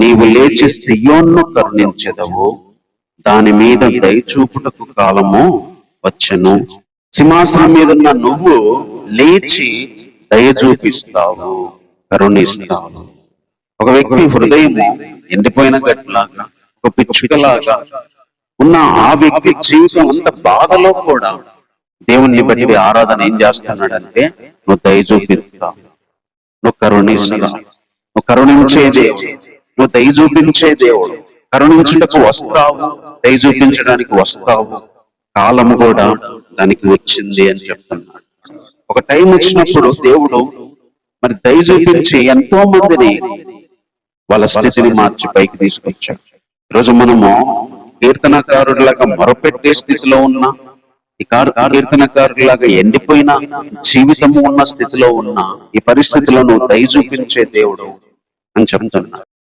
నీవు లేచి సియోన్ను కరుణించెదవు. దాని మీద దయచూపుటకు కాలము వచ్చను. సింహాసనం మీద ఉన్న నువ్వు లేచి దయ చూపిస్తావు కరుణిస్తావు. ఒక వ్యక్తి హృదయం ఎండిపోయిన గట్లాగా ఒక పిచ్చుకలాగా ఉన్న ఆ వ్యక్తి జీవితం అంత బాధలో కూడా దేవుణ్ణి బట్టి ఆరాధన ఏం చేస్తున్నాడంటే నువ్వు దయ చూపిస్తావు నువ్వు కరుణిస్తావు నువ్వు కరుణించే దేవుడు. నువ్వు దయ చూపించే దేవుడు. కరుణించుటకు వస్తావు దయ చూపించడానికి వస్తావు. కాలము కూడా దానికి వచ్చింది అని చెప్తున్నాడు. ఒక టైం వచ్చినప్పుడు దేవుడు మరి దయ చూపించి ఎంతో మందిని వాళ్ళ స్థితిని మార్చి పైకి తీసుకొచ్చాడు. ఈరోజు మనము కీర్తనకారుడిలాగా మొరపెట్టే స్థితిలో ఉన్నా ఈ కారు కీర్తనకారుడిలాగా ఎండిపోయిన జీవితము ఉన్న స్థితిలో ఉన్న ఈ పరిస్థితులను దయ చూపించే దేవుడు అని చెప్తున్నా